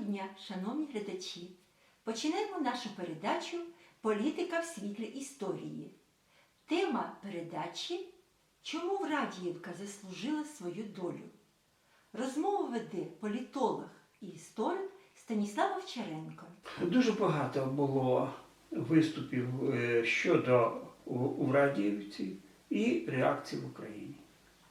дня, шановні глядачі! Починаємо нашу передачу Політика в світлі історії. Тема передачі Чому Врадіївка заслужила свою долю? Розмову веде політолог і історик Станіслав Овчаренко. Дуже багато було виступів е, щодо Урадіївці і реакції в Україні.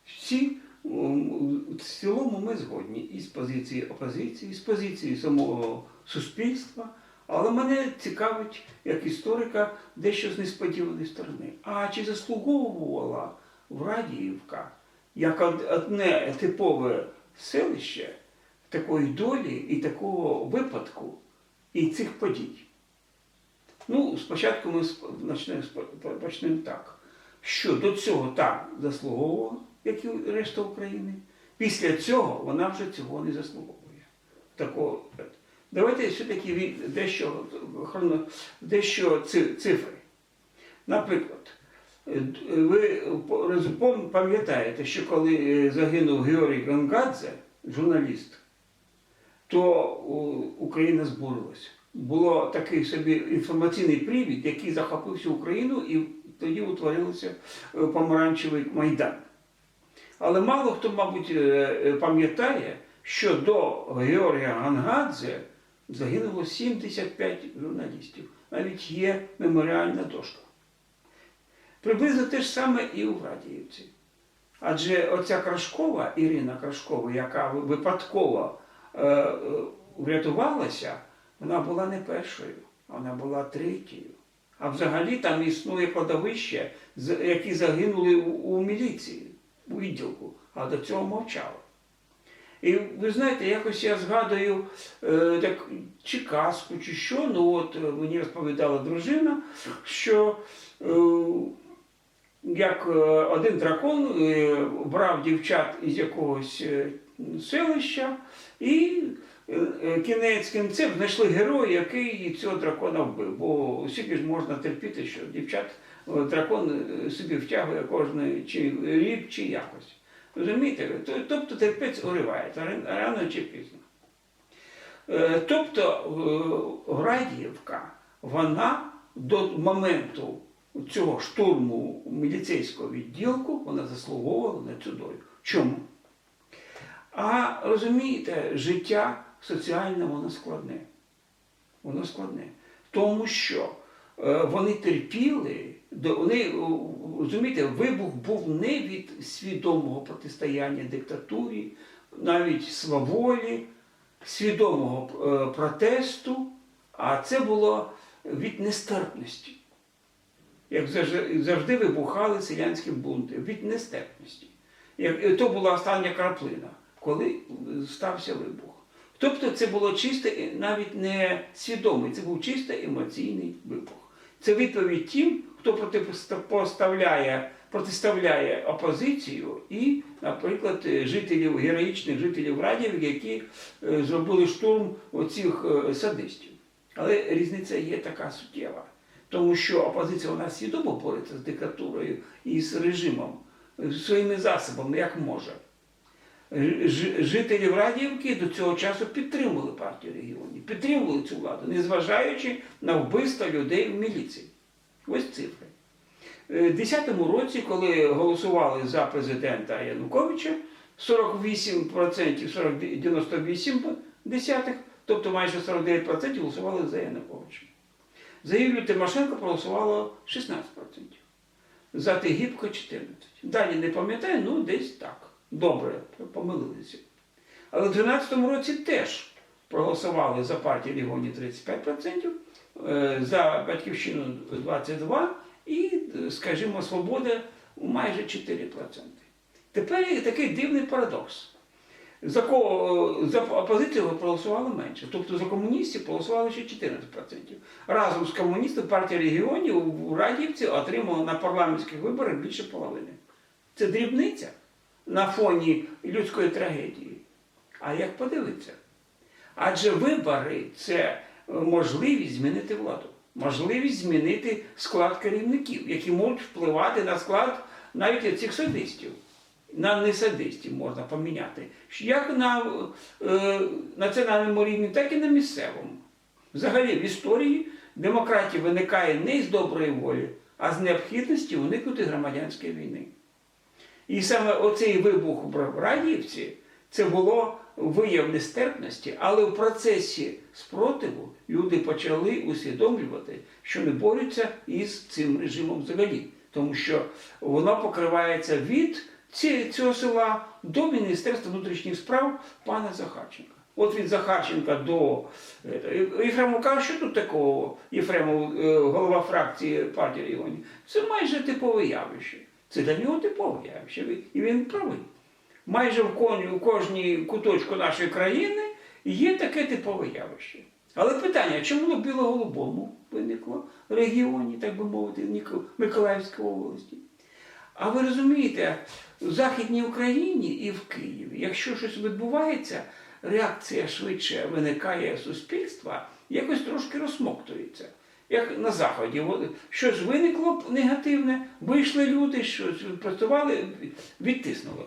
Всі в цілому ми згодні і з позиції опозиції, і з позиції самого суспільства. Але мене цікавить, як історика, дещо з несподіваної сторони. А чи заслуговувала Врадіївка як одне типове селище такої долі і такого випадку і цих подій? Ну, спочатку ми почнемо, так, що до цього так заслуговувала, як і решта України. Після цього вона вже цього не заслуговує. Такого. Давайте все-таки дещо, хроно- дещо цифри. Наприклад, ви пам'ятаєте, що коли е, загинув Георгій Гангадзе, журналіст, то Україна збурилася. Було такий собі інформаційний привід, який захопився Україну, і тоді утворився е, помаранчевий майдан. Але мало хто, мабуть, е, е, пам'ятає, що до Георгія Гангадзе загинуло 75 журналістів. Навіть є меморіальна дошка. Приблизно те ж саме і у Врадіївці. Адже оця Крашкова, Ірина Крашкова, яка випадково е, е, врятувалася, вона була не першою, вона була третьою. А взагалі там існує кладовище, які загинули у, у міліції, у відділку, а до цього мовчала. І ви знаєте, якось я згадую е, так, чи казку, чи що, ну от е, мені розповідала дружина, що е, як е, один дракон е, брав дівчат із якогось селища, і кінець кінцем знайшли героя, який цього дракона вбив. Бо скільки ж можна терпіти, що дівчат е, дракон е, собі втягує кожний чи рік, чи якось. Розумієте? Тобто терпець уривається ран- рано чи пізно. Е, Тобто е, Градіївка, вона до моменту цього штурму міліцейського відділку, вона заслуговувала на цю долю. Чому? А розумієте, життя соціальне воно складне. Воно складне. Тому що е, вони терпіли, вони, розумієте, вибух був не від свідомого протистояння диктатурі, навіть сваволі, свідомого е, протесту, а це було від нестерпності. Як завжди- вибухали селянські бунти від нестерпності. Як, то була остання краплина, коли е, стався вибух. Тобто це було чисто, навіть не свідомий, це був чисто емоційний вибух. Це відповідь тим, хто протиставляє, протиставляє опозицію і, наприклад, жителів, героїчних жителів Радів, які е, зробили штурм оцих е, садистів. Але різниця є така суттєва. Тому що опозиція вона свідомо бореться з диктатурою і з режимом своїми засобами, як може. Ж- Жителі Радіївки до цього часу підтримували партію регіонів, підтримували цю владу, незважаючи на вбивство людей в міліції. Ось цифри. Е, В 10-му році, коли голосували за президента Януковича, 48%, 98 десятих, тобто майже 49% голосували за Януковича. За Юлію Тимошенко проголосувало 16%. За Тигіпко 14%. Далі не пам'ятаю, ну десь так. Добре, помилилися. Але в 2012 році теж проголосували за партію Регіоні 35%, е, за батьківщину 22% і, е, скажімо, свобода майже 4%. Тепер є такий дивний парадокс. За кого за опозицію проголосувало менше. Тобто за комуністів проголосувало ще 14%. Разом з комуністами партія регіонів у Радівці отримала на парламентських виборах більше половини. Це дрібниця на фоні людської трагедії. А як подивитися? Адже вибори це можливість змінити владу, можливість змінити склад керівників, які можуть впливати на склад навіть цих садистів. на несадистів можна поміняти. Як на е, національному рівні, так і на місцевому. Взагалі в історії демократія виникає не з доброї волі, а з необхідності уникнути громадянської війни. І саме оцей вибух в Радіївці це було вияв нестерпності, але в процесі спротиву люди почали усвідомлювати, що не борються із цим режимом взагалі, тому що воно покривається від цього села до Міністерства внутрішніх справ пана Захарченка. От від Захарченка до е, Єфремов каже, що тут такого Єфремов, е, голова фракції партії регіонів. Це майже типове явище. Це для нього типове явище. І він правий. Майже в у кожній куточку нашої країни є таке типове явище. Але питання, чому в Білоголубому виникло в регіоні, так би мовити, Миколаївської області? А ви розумієте, в Західній Україні і в Києві, якщо щось відбувається, реакція швидше виникає суспільства, якось трошки розсмоктується. Як на Заході, щось виникло негативне, вийшли люди, щось працювали, відтиснули.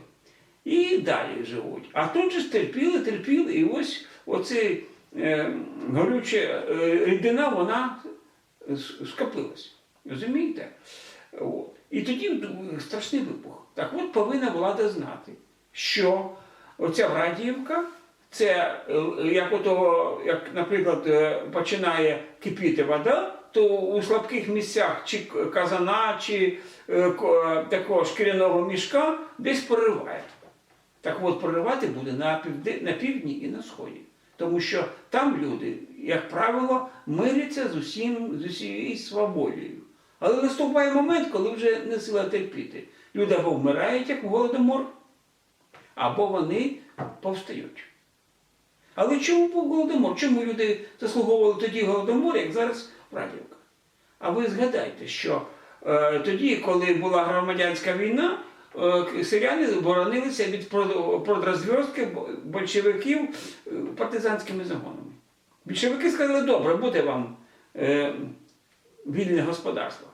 І далі живуть. А тут же терпіли, терпіли, і ось оця е, горюча е, рідина, вона скопилась. Розумієте? От. І тоді страшний вибух. Так от повинна влада знати, що оця Врадіївка, це е, як ото, як, наприклад, е, починає кипіти вода, то у слабких місцях чи казана, чи е, ко- такого шкіряного мішка десь прориває. Так от проривати буде на, півде, на півдні і на сході. Тому що там люди, як правило, миряться з усім, з усією свободою. Але наступає момент, коли вже не сила терпіти. Люди або вмирають, як голодомор, або вони повстають. Але чому був голодомор? Чому люди заслуговували тоді голодомор, як зараз Радівка? А ви згадайте, що е, тоді, коли була громадянська війна, е, селяни боронилися від прод- продрозв'язки большевиків е, партизанськими загонами. Більшовики сказали, добре, буде вам е, вільне господарство.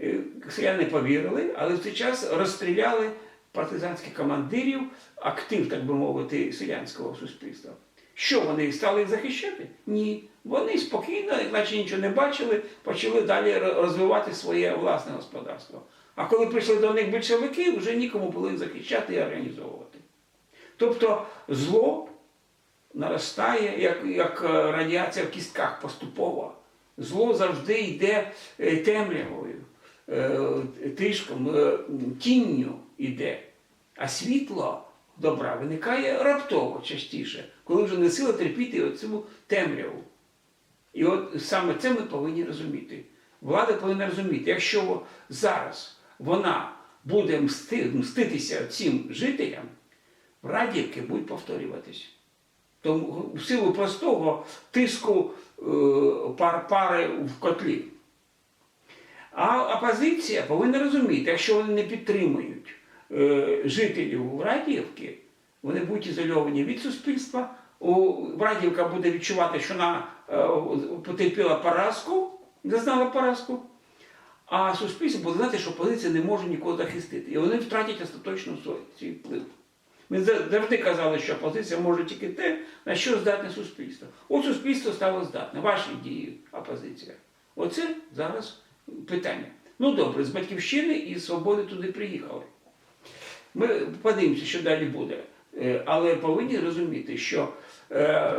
Е, Селяни повірили, але в цей час розстріляли партизанських командирів, актив, так би мовити, селянського суспільства. Що вони стали захищати? Ні. Вони спокійно, наче нічого не бачили, почали далі розвивати своє власне господарство. А коли прийшли до них більшовики, вже нікому було їх захищати і організовувати. Тобто зло наростає, як, як е, радіація в кістках поступово. Зло завжди йде е, темрявою, е, тишком, тінню йде. А світло добра виникає раптово частіше, коли вже не сила терпіти оцю темряву. І от саме це ми повинні розуміти. Влада повинна розуміти, якщо зараз вона буде мсти, мститися цим жителям, радівки будуть повторюватись. Тому в силу простого тиску е, пар, пари в котлі. А опозиція повинна розуміти, якщо вони не підтримують жителів Радіївки, вони будуть ізольовані від суспільства. У Радіївка буде відчувати, що вона е, потерпіла поразку, зазнала поразку, а суспільство буде знати, що опозиція не може нікого захистити. І вони втратять остаточно свій- вплив. Ми завжди казали, що опозиція може тільки те, на що здатне суспільство. От суспільство стало здатне, ваші дії опозиція. Оце зараз питання. Ну добре, з батьківщини і свободи туди приїхали. Ми подивимося, що далі буде. Е, Але повинні розуміти, що е,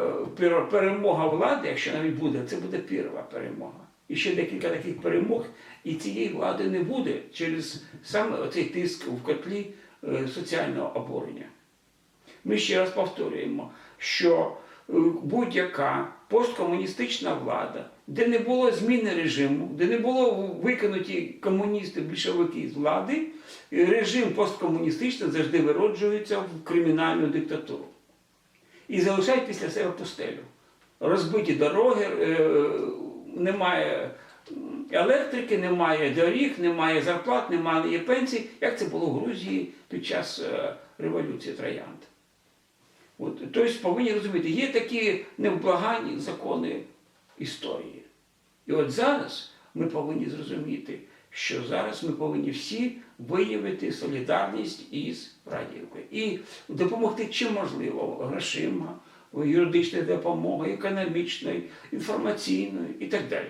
перемога влади, якщо навіть буде, це буде перша перемога. І ще декілька таких перемог, і цієї влади не буде через саме цей тиск в котлі е, соціального обурення. Ми ще раз повторюємо, що будь-яка посткомуністична влада, де не було зміни режиму, де не було викинуті комуністи, більшовики з влади, е, режим посткомуністичний завжди вироджується в кримінальну диктатуру. І залишає після себе пустелю. Розбиті дороги, е, немає електрики, немає доріг, немає зарплат, немає пенсій, як це було в Грузії під час е, революції Троянд. От, тобто повинні розуміти, є такі невблаганні закони історії. І от зараз ми повинні зрозуміти, що зараз ми повинні всі виявити солідарність із Радіївкою і допомогти чим можливо грошима, юридичною допомогою, економічною, інформаційною і так далі.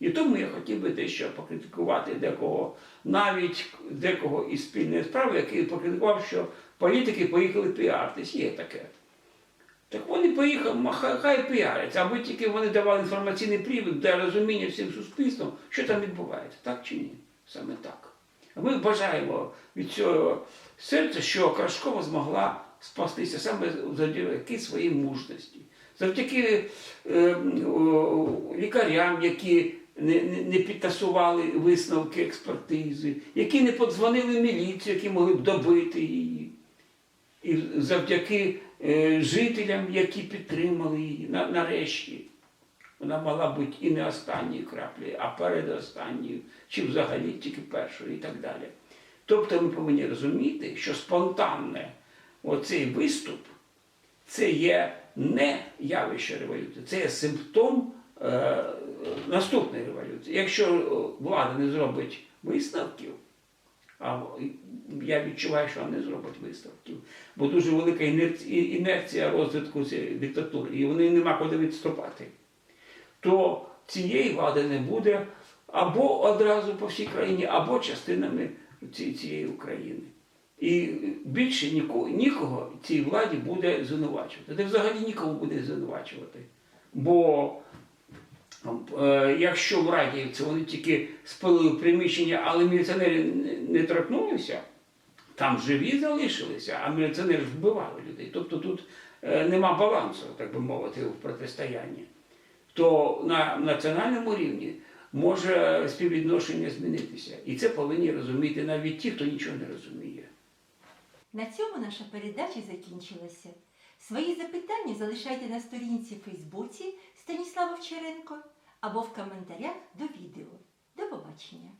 І тому я хотів би дещо покритикувати декого, навіть декого із спільної справи, який покритикував, що політики поїхали піаритись. Є таке. Так вони поїхали, хай, піаряться, аби тільки вони давали інформаційний привід для розуміння всім суспільством, що там відбувається, так чи ні? Саме так. Ми бажаємо від цього серця, що Крашкова змогла спастися саме завдяки своїй мужності, завдяки е, о, лікарям, які не, не, підтасували висновки експертизи, які не подзвонили міліцію, які могли б добити її. І завдяки е, жителям, які підтримали її, на, нарешті. Вона мала бути і не останньою краплею, а передостанньою, чи взагалі тільки першою і так далі. Тобто ми повинні розуміти, що спонтанне оцей виступ це є не явище революції, це є симптом е, наступної революції. Якщо влада не зробить висновків, а я відчуваю, що вони зроблять висновків, бо дуже велика інерція, розвитку диктатури, і вони нема куди відступати. То цієї влади не буде або одразу по всій країні, або частинами цієї України. І більше нікого, нікого цій владі буде звинувачувати. Де взагалі нікого буде звинувачувати. Бо е, якщо в Радіївці вони тільки спалили приміщення, але міліціонери не, не торкнулися, там живі залишилися, а міліціонери вбивали людей. Тобто тут е, нема балансу, так би мовити, в протистоянні. То на національному рівні може співвідношення змінитися. І це повинні розуміти навіть ті, хто нічого не розуміє. На цьому наша передача закінчилася. Свої запитання залишайте на сторінці Фейсбуці Станіслава Вчеренко або в коментарях до відео. До побачення!